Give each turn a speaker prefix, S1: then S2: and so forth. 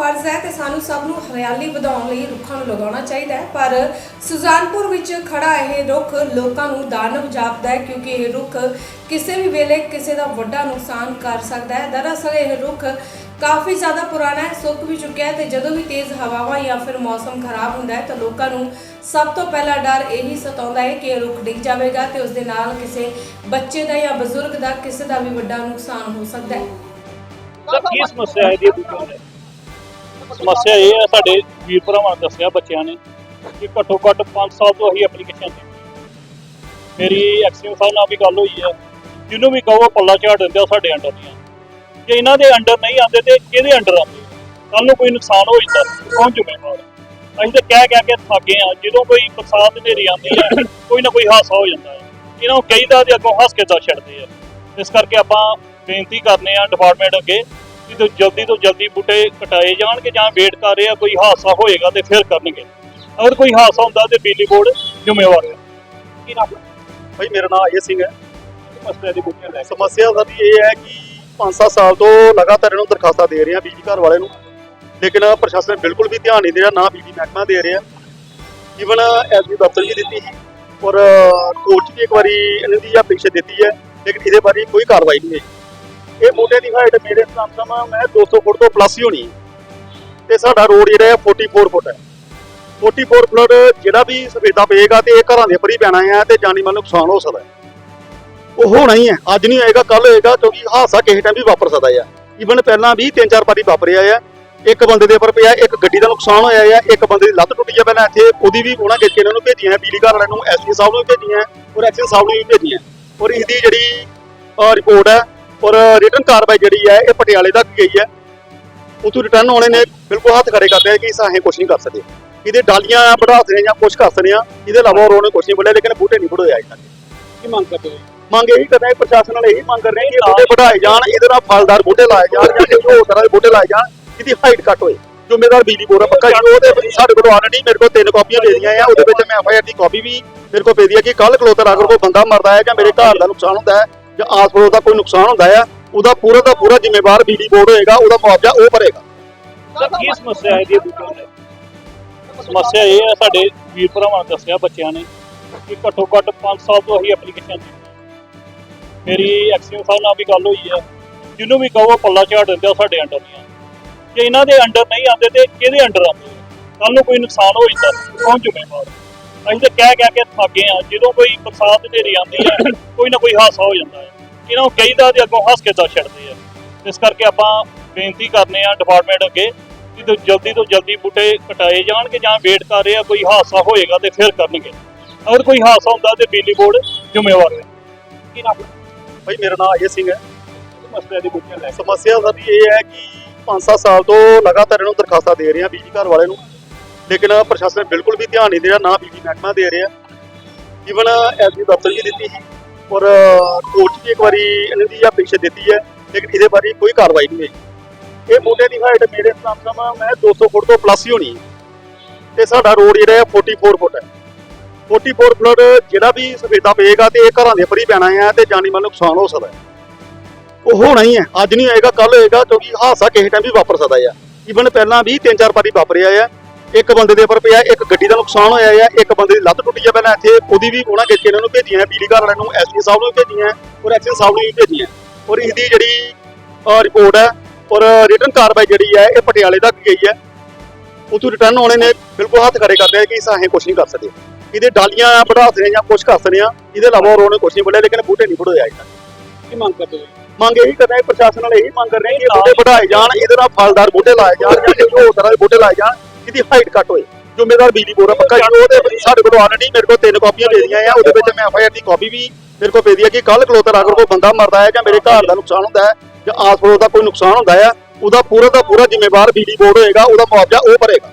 S1: ਫਰਜ਼ ਹੈ ਤੇ ਸਾਨੂੰ ਸਭ ਨੂੰ ਹਰਿਆਲੀ ਵਧਾਉਣ ਲਈ ਰੁੱਖਾਂ ਨੂੰ ਲਗਾਉਣਾ ਚਾਹੀਦਾ ਹੈ। ਪਰ ਸੁਜ਼ਾਨਪੁਰ ਵਿੱਚ ਖੜਾ ਇਹ ਰੁੱਖ ਲੋਕਾਂ ਨੂੰ ਦਾਨਵ ਜਾਪਦਾ ਹੈ ਕਿਉਂਕਿ ਇਹ ਰੁੱਖ ਕਿਸੇ ਵੀ ਵੇਲੇ ਕਿਸੇ ਦਾ ਵੱਡਾ ਨੁਕਸਾਨ ਕਰ ਸਕਦਾ ਹੈ। ਦਰਅਸਲ ਇਹ ਰੁੱਖ ਕਾਫੀ ਜ਼ਿਆਦਾ ਪੁਰਾਣਾ ਹੈ, ਸੁੱਕ ਵੀ ਚੁੱਕਿਆ ਹੈ ਤੇ ਜਦੋਂ ਵੀ ਤੇਜ਼ ਹਵਾਵਾਂ ਜਾਂ ਫਿਰ ਮੌਸਮ ਖਰਾਬ ਹੁੰਦਾ ਹੈ ਤਾਂ ਲੋਕਾਂ ਨੂੰ ਸਭ ਤੋਂ ਪਹਿਲਾ ਡਰ ਇਹੀ ਸਤਾਉਂਦਾ ਹੈ ਕਿ ਇਹ ਰੁੱਖ ਡਿੱਗ ਜਾਵੇਗਾ ਤੇ ਉਸ ਦੇ ਨਾਲ ਕਿਸੇ ਬੱਚੇ ਦਾ ਜਾਂ ਬਜ਼ੁਰਗ ਦਾ ਕਿਸੇ ਦਾ ਵੀ ਵੱਡਾ ਨੁਕਸਾਨ ਹੋ ਸਕਦਾ ਹੈ।
S2: ਸਰ, ਕੀ ਸਮੱਸਿਆ ਹੈ ਇਹਦੀ? ਬੂਟਿਆਂ ਸਮੱਸਿਆ ਇਹ ਹੈ, ਸਾਡੇ ਵੀਰ ਭਰਾਵਾਂ ਨੇ ਦੱਸਿਆ, ਬੱਚਿਆਂ ਨੇ, ਕਿ ਘੱਟੋ ਘੱਟ 5 ਸਾਲ ਤੋਂ ਅਸੀਂ ਐਪਲੀਕੇਸ਼ਨ ਦਿੱਤੀ ਮੇਰੀ ਐਕਸੀਅਮ ਸਾਹਿਬ ਨਾਲ ਵੀ ਗੱਲ ਹੋਈ ਹੈ, ਜਿਹਨੂੰ ਵੀ ਕਹੋ ਪੱਲਾ ਝਾੜ ਦਿੰਦੇ ਆ ਸਾਡੇ ਅੰਡਰ ਦੀਆਂ। ਜੇ ਇਹਨਾਂ ਦੇ ਅੰਡਰ ਨਹੀਂ ਆਉਂਦੇ ਤੇ ਕਿਹਦੇ ਅੰਡਰ ਆਉਂਦੇ? ਕੱਲ ਨੂੰ ਕੋਈ ਨੁਕਸਾਨ ਹੋ ਜਾਂਦਾ, ਕੌਣ ਜ਼ਿੰਮੇਵਾਰ ਹੈ? ਅਸੀਂ ਤਾਂ ਕਹਿ ਕਹਿ ਕੇ ਥੱਕੇ ਆ ਜਦੋਂ ਕੋਈ ਬਰਸਾਤ ਹਨੇਰੀ ਆਉਂਦੀ ਹੈ, ਕੋਈ ਨਾ ਕੋਈ ਹਾਦਸਾ ਹੋ ਜਾਂਦਾ ਹੈ। ਇਹਨਾਂ ਨੂੰ ਕਹੀਦਾ ਤੇ ਅੱਗੋਂ ਹੱਸ ਕੇ ਦੱਸ ਛੱਡਦੇ ਆ। ਇਸ ਕਰਕੇ ਆਪਾਂ ਬੇਨਤੀ ਕਰਨੇ ਆ ਡਿਪਾਰਟਮੈਂਟ ਅੱਗੇ ਕਿ ਤੋਂ ਜਲਦੀ ਤੋਂ ਜਲਦੀ ਬੂਟੇ ਕਟਾਏ ਜਾਣਗੇ ਜਾਂ ਵੇਟ ਕਰ ਰਹੇ ਆ ਕੋਈ ਹਾਦਸਾ ਹੋਏਗਾ ਤੇ ਫਿਰ ਕਰਨਗੇ। ਅਗਰ ਕੋਈ ਹਾਦਸਾ ਹੁੰਦਾ ਤੇ ਬਿਜਲੀ ਬੋਰਡ ਜ਼ਿੰਮੇਵਾਰ ਹੈ। ਕੀ ਨਾਮ
S3: ਭਾਈ ਮੇਰਾ ਨਾਮ ਅਜੇ ਸਿੰਘ ਹੈ।
S2: ਮਸਲੇ ਦੀ ਬੂਟੀਆਂ ਲੈ
S3: ਸਮੱਸਿਆ ਸਾਡੀ ਇਹ ਹੈ ਕਿ 5-7 ਸਾਲ ਤੋਂ ਲਗਾਤਾਰ ਇਹਨੂੰ ਦਰਖਾਸਤਾਂ ਦੇ ਰਹੇ ਆ ਬਿਜਲੀ ਘਰ ਵਾਲੇ ਨੂੰ। ਲੇਕਿਨ ਪ੍ਰਸ਼ਾਸਨ ਬਿਲਕੁਲ ਵੀ ਧਿਆਨ ਨਹੀਂ ਦੇ ਰਿਹਾ ਨਾ ਬਿਜਲੀ ਮਹਿਕਮਾ ਦੇ ਰਿਹਾ। ਈਵਨ ਐਸਬੀ ਦਫ਼ਤਰ ਵੀ ਦਿੱਤੀ ਸੀ ਔਰ ਕੋਰਟ ਵੀ ਇੱਕ ਵਾਰੀ ਇਹਨਾਂ ਦੀ ਐਪਲੀਕੇਸ਼ਨ ਦਿੱਤੀ ਹੈ ਲੇਕਿਨ ਇਹਦੇ ਬਾਰੇ ਕੋਈ ਕਾਰਵਾਈ ਨਹੀਂ ਹੋਈ। ਇਹ ਬੂਟੇ ਦੀ ਹਾਈਟ ਮੇਰੇ ਹਿਸਾਬ ਨਾਲ ਮੈਂ 200 ਫੁੱਟ ਤੋਂ ਪਲੱਸ ਹੀ ਹੋਣੀ ਹੈ। ਤੇ ਸਾਡਾ ਰੋਡ ਜਿਹੜਾ ਹੈ 44 ਫੁੱਟ ਹੈ। 44 ਫੁੱਟ ਜਿਹੜਾ ਵੀ ਸਫੇਦਾ ਪਏਗਾ ਤੇ ਇਹ ਘਰਾਂ ਦੇ ਉੱਪਰ ਹੀ ਪੈਣਾ ਹੈ ਤੇ ਜਾਨੀ ਮਾਲ ਨੁਕਸਾਨ ਹੋ ਸਕਦਾ ਉਹ ਹੋਣਾ ਹੀ ਹੈ। ਅੱਜ ਨਹੀਂ ਹੋਏਗਾ ਕੱਲ ਹੋਏਗਾ, ਕਿਉਂਕਿ ਹਾਦਸਾ ਕਿਸੇ ਟਾਈਮ ਵੀ ਵਾਪਰ ਸਕਦਾ ਹੈ। ਈਵਨ ਪਹਿਲਾਂ ਵੀ ਤਿੰਨ ਚਾਰ ਵਾਰੀ ਵਾਪਰਿਆ ਹੈ। ਇੱਕ ਬੰਦੇ ਦੇ ਉੱਪਰ ਪਿਆ, ਇੱਕ ਗੱਡੀ ਦਾ ਨੁਕਸਾਨ ਹੋਇਆ ਹੈ, ਇੱਕ ਬੰਦੇ ਦੀ ਲੱਤ ਟੁੱਟੀ ਹੈ ਪਹਿਲਾਂ ਇੱਥੇ, ਉਹਦੀ ਵੀ ਉਹਨਾਂ ਖਿੱਚ ਕੇ ਇਹਨਾਂ ਨੂੰ ਭੇਜੀਆਂ ਬਿਜਲੀ ਘਰ ਵਾਲਿਆਂ ਨੂੰ, ਐਸਪੀ ਸਾਹਿਬ ਨੂੰ ਵੀ ਭੇਜੀਆਂ ਔਰ ਐਕਸ਼ਨ ਸਾਹਿਬ ਨੂੰ ਵੀ ਭੇਜੀਆਂ ਔਰ ਇਹਦੀ ਜਿਹੜੀ ਰਿਪੋਰਟ ਹੈ ਔਰ ਰਿਟਰਨ ਕਾਰਵਾਈ ਜਿਹੜੀ ਹੈ ਇਹ ਪਟਿਆਲੇ ਤੱਕ ਗਈ ਹੈ। ਉਤੋਂ ਰਿਟਰਨ ਆਉਣੇ ਨੇ ਬਿਲਕੁਲ ਹੱਥ ਖੜੇ ਕਰਦੇ ਆ ਕਿ ਸਾਹੇ ਕੁਝ ਨਹੀਂ ਕਰ ਸਕਦੇ। ਇਹਦੇ ਡਾਲੀਆਂ ਵਧਾ ਸਕਦੇ ਜਾਂ ਕੁਝ ਕਰ ਸਕਦੇ ਆ ਇਹਦੇ ਇਲਾਵਾ ਹੋਰ ਉਹਨੇ ਕੁਝ ਨਹੀਂ ਬੋਲਿਆ ਲੇਕਿਨ ਬੂਟੇ ਨਹੀਂ ਵਧਾਇਆ ਇਹਨਾਂ ਨੇ
S2: ਕੀ ਮੰਗ ਕਰਦੇ ਹੋ?
S3: ਮੰਗ ਇਹੀ ਪ੍ਰਸ਼ਾਸਨ ਨਾਲ ਇਹੀ ਮੰਗ ਕਰ ਰਹੇ ਕਿ ਬੂਟੇ ਵਧਾਏ ਜਾਣ ਇਹਦੇ ਨਾਲ ਫਲਦਾਰ ਬੂਟੇ ਲਾਏ ਜਾਣ ਜਾਂ ਕਿਸੇ ਹੋਰ ਤਰ੍ਹਾਂ ਦੇ ਬੂਟੇ ਲਾਏ ਜਾਣ ਇਹਦੀ ਹਾਈਟ ਘੱਟ ਹੋਏ। ਜ਼ਿੰਮੇਦਾਰ ਬਿਜਲੀ ਬੋਰਡ ਪੱਕਾ ਜੀ। ਉਹਦੇ ਸਾਡੇ ਕੋਲ ਆਲਰੇਡੀ ਮੇਰੇ ਕੋਲ ਤਿੰਨ ਕਾਪੀਆਂ ਦੇ ਦੀਆਂ ਆ। ਉਹਦੇ ਵਿੱਚ ਮੈਂ ਐਫਆਈਆਰ ਦੀ ਕਾਪੀ ਵੀ ਮੇਰੇ ਕੋਲ ਭੇਜੀ ਆ ਕਿ ਕੱਲ ਕਲੋਤਰ ਅਗਰ ਕੋਈ ਬੰਦਾ ਮਰਦਾ ਹੈ ਜਾਂ ਮੇਰੇ ਘਰ ਦਾ ਨੁਕਸਾਨ ਹੁੰਦਾ ਹੈ ਜਾਂ ਆਸ ਪੜੋਸ ਦਾ ਕੋਈ ਨੁਕਸਾਨ ਹੁੰਦਾ ਹੈ ਉਹਦਾ ਪੂਰਾ ਦਾ ਪੂਰਾ ਜ਼ਿੰਮੇਵਾਰ ਬਿਜਲੀ ਬੋਰਡ ਹੋਏਗਾ, ਉਹਦਾ ਮੁਆਵਜ਼ਾ ਉਹ ਭਰੇਗਾ।
S2: ਸਰ, ਕੀ ਸਮੱਸਿਆ ਹੈ ਇਹਦੀ ਬੂਟਿਆਂ ਦੀ ਸਮੱਸਿਆ ਇਹ ਹੈ, ਸਾਡੇ ਵੀਰ ਭਰਾਵਾਂ ਨੇ ਦੱਸਿਆ, ਬੱਚਿਆਂ ਨੇ, ਕਿ ਘੱਟੋ ਘੱਟ 5 ਸਾਲ ਤੋਂ ਅਸੀਂ ਐਪਲੀਕੇਸ਼ਨ ਦਿੱਤੀ ਮੇਰੀ ਐਕਸੀਅਮ ਸਾਹਿਬ ਨਾਲ ਵੀ ਗੱਲ ਹੋਈ ਹੈ, ਜਿਹਨੂੰ ਵੀ ਕਹੋ, ਪੱਲਾ ਝਾੜ ਦਿੰਦੇ ਆ ਸਾਡੇ ਅੰਡਰ ਦੀਆਂ ਜੇ ਇਹਨਾਂ ਦੇ ਅੰਡਰ ਨਹੀਂ ਆਉਂਦੇ ਤੇ ਕਿਹਦੇ ਅੰਡਰ ਆਉਂਦੇ? ਕੱਲ ਨੂੰ ਕੋਈ ਨੁਕਸਾਨ ਹੋ ਜਾਂਦਾ, ਕੌਣ ਜ਼ਿੰਮੇਵਾਰ? ਅਸੀਂ ਤਾਂ ਕਹਿ ਕਹਿ ਕੇ ਥੱਕੇ ਆ ਜਦੋਂ ਕੋਈ ਬਰਸਾਤ ਹਨੇਰੀ ਆਉਂਦੀ ਹੈ ਕੋਈ ਨਾ ਕੋਈ ਹਾਦਸਾ ਹੋ ਜਾਂਦਾ ਹੈ। ਇਹਨਾਂ ਨੂੰ ਕਹੀਦਾ ਤੇ ਅੱਗੋਂ ਹੱਸ ਕੇ ਦੱਸ ਛੱਡਦੇ ਆ। ਇਸ ਕਰਕੇ ਆਪਾਂ ਬੇਨਤੀ ਕਰਨੇ ਆ ਡਿਪਾਰਟਮੈਂਟ ਅੱਗੇ ਕਿ ਤੋਂ ਜਲਦੀ ਤੋਂ ਜਲਦੀ ਬੂਟੇ ਕਟਾਏ ਜਾਣਗੇ ਜਾਂ ਵੇਟ ਕਰ ਰਹੇ ਆ ਕੋਈ ਹਾਦਸਾ ਹੋਏਗਾ ਤੇ ਫਿਰ ਕਰਨਗੇ। ਅਗਰ ਕੋਈ ਹਾਦਸਾ ਹੁੰਦਾ ਤੇ ਬਿਜਲੀ ਬੋਰਡ ਜ਼ਿੰਮੇਵਾਰ ਹੈ। ਕੀ
S3: ਭਾਈ ਮੇਰਾ ਨਾਮ ਅਜੇ ਸਿੰਘ ਹੈ।
S2: ਮਸਲੇ ਦੀ ਲੈ ਕੇ।
S3: ਸਮੱਸਿਆ ਸਾਡੀ ਇਹ ਹੈ ਕਿ 5-7 ਸਾਲ ਤੋਂ ਲਗਾਤਾਰ ਇਹਨੂੰ ਦਰਖਾਸਤਾਂ ਦੇ ਰਹੇ ਆ ਬਿਜਲੀ ਘਰ ਵਾਲੇ ਨੂੰ। ਲੇਕਿਨ ਪ੍ਰਸ਼ਾਸਨ ਬਿਲਕੁਲ ਵੀ ਧਿਆਨ ਨਹੀਂ ਦੇ ਰਿਹਾ, ਨਾ ਬਿਜਲੀ ਮਹਿਕਮਾ ਦੇ ਰਿਹਾ। ਈਵਨ ਐਸਬੀ ਦਫ਼ਤਰ ਵੀ ਦਿੱਤੀ ਸੀ ਔਰ ਕੋਰਟ 'ਚ ਵੀ ਇੱਕ ਵਾਰੀ ਇਹਨਾਂ ਦੀ ਐਪਲੀਕੇਸ਼ਨ ਦਿੱਤੀ ਹੈ, ਲੇਕਿਨ ਇਹਦੇ ਬਾਰੇ ਕੋਈ ਕਾਰਵਾਈ ਨਹੀਂ ਹੋਈ। ਇਹ ਬੂਟੇ ਦੀ ਹਾਈਟ ਮੇਰੇ ਹਿਸਾਬ ਨਾਲ ਮੈਂ 200 ਫੁੱਟ ਤੋਂ ਪਲੱਸ ਹੀ ਹੋਣੀ ਹੈ। ਤੇ ਸਾਡਾ ਰੋਡ ਜਿਹੜਾ ਹੈ 44 ਫੁੱਟ ਹੈ। 44 ਫੁੱਟ ਜਿਹੜਾ ਵੀ ਸਫੇਦਾ ਪਏਗਾ ਤੇ ਇਹ ਘਰਾਂ ਦੇ ਉੱਪਰ ਹੀ ਪੈਣਾ ਹੈ ਤੇ ਜਾਨੀ ਮਾਲ ਨੁਕਸਾਨ ਹੋ ਸਕਦਾ ਉਹ ਹੋਣਾ ਹੀ ਹੈ। ਅੱਜ ਨਹੀਂ ਹੋਏਗਾ ਕੱਲ ਹੋਏਗਾ ਕਿਉਂਕਿ ਹਾਦਸਾ ਕਿਸੇ ਟਾਈਮ ਵੀ ਵਾਪਰ ਸਕਦਾ ਹੈ। ਈਵਨ ਪਹਿਲਾਂ ਵੀ ਤਿੰਨ ਚਾਰ ਵਾਰੀ ਵਾਪਰਿਆ ਹੈ। ਇੱਕ ਬੰਦੇ ਦੇ ਉੱਪਰ ਪਿਆ ਇੱਕ ਗੱਡੀ ਦਾ ਨੁਕਸਾਨ ਹੋਇਆ ਹੈ ਇੱਕ ਬੰਦੇ ਦੀ ਲੱਤ ਟੁੱਟੀ ਹੈ ਪਹਿਲਾਂ ਇੱਥੇ ਉਹਦੀ ਵੀ ਉਹਨਾਂ ਖਿੱਚ ਕੇ ਇਹਨਾਂ ਨੂੰ ਭੇਜੀਆਂ ਬਿਜਲੀ ਘਰ ਵਾਲਿਆਂ ਨੂੰ ਐਸਪੀ ਸਾਹਿਬ ਨੂੰ ਭੇਜੀਆਂ ਔਰ ਐਕਸ਼ਨ ਸਾਹਿਬ ਨੂੰ ਵੀ ਭੇਜੀਆਂ। ਔਰ ਇਹਦੀ ਜਿਹੜੀ ਰਿਪੋਰਟ ਹੈ ਔਰ ਰਿਟਰਨ ਕਾਰਵਾਈ ਜਿਹੜੀ ਹੈ ਇਹ ਪਟਿਆਲੇ ਤੱਕ ਗਈ ਹੈ ਉਤੋਂ ਰਿਟਰਨ ਆਉਣੇ ਨੇ ਬਿਲਕੁਲ ਹੱਥ ਖੜੇ ਕਰਦੇ ਆ ਕਿ ਸਾਹੇ ਕੁਝ ਨਹੀਂ ਕਰ ਸਕਦੇ। ਇਹਦੇ ਡਾਲੀਆਂ ਵਧਾ ਸਕਦੇ ਜਾਂ ਕੁਝ ਕਰ ਸਕਦੇ ਆ ਇਹਦੇ ਇਲਾਵਾ ਹੋਰ ਉਹਨੇ ਕੁਝ ਨਹੀਂ ਬੋਲਿਆ ਲੇਕਿਨ ਬੂਟੇ ਨਹੀਂ ਵਧਾਇਆ ਇਹਨਾਂ
S2: ਕੀ ਮੰਗ ਕਰਦੇ ਹੋ?
S3: ਮੰਗ ਇਹੀ ਕਰ ਰਹੇ ਪ੍ਰਸ਼ਾਸਨ ਨਾਲ ਇਹੀ ਮੰਗ ਕਰ ਰਹੇ ਕਿ ਬੂਟੇ ਵਧਾਏ ਜਾਣ ਇਹਦੇ ਨਾਲ ਫਲਦਾਰ ਬੂਟੇ ਲਾਏ ਜਾਣ ਜਾਂ ਕਿਸੇ ਹੋਰ ਤਰ੍ਹਾਂ ਦੇ ਬੂਟੇ ਲਾਏ ਜਾਣ ਇਹਦੀ ਹਾਈਟ ਘੱਟ ਹੋਏ। ਜ਼ਿੰਮੇਦਾਰ ਬਿਜਲੀ ਬੋਰਡ ਪੱਕਾ ਜੀ ਉਹਦੇ ਸਾਡੇ ਕੋਲ ਆਲਰੇਡੀ ਮੇਰੇ ਕੋਲ ਤਿੰਨ ਕਾਪੀਆਂ ਦੇ ਆ, ਉਹਦੇ ਵਿੱਚ ਮੈਂ ਐਫਆਈਆਰ ਦੀ ਕਾਪੀ ਵੀ ਮੇਰੇ ਕੋਲ ਭੇਜੀ ਆ ਕਿ ਕੱਲ ਕਲੋਤਰ ਅਗਰ ਕੋਈ ਬੰਦਾ ਮਰਦਾ ਹੈ ਜਾਂ ਮੇਰੇ ਘਰ ਦਾ ਨੁਕਸਾਨ ਹੁੰਦਾ ਹੈ ਜਾਂ ਆਸ ਪੜੋਸ ਦਾ ਕੋਈ ਨੁਕਸਾਨ ਹੁੰਦਾ ਹੈ, ਉਹਦਾ ਪੂਰਾ ਦਾ ਪੂਰਾ ਜ਼ਿੰਮੇਵਾਰ ਬਿਜਲੀ ਬੋਰਡ ਹੋਏਗਾ, ਉਹਦਾ ਮੁਆਵਜ਼ਾ ਉਹ ਭਰੇਗਾ।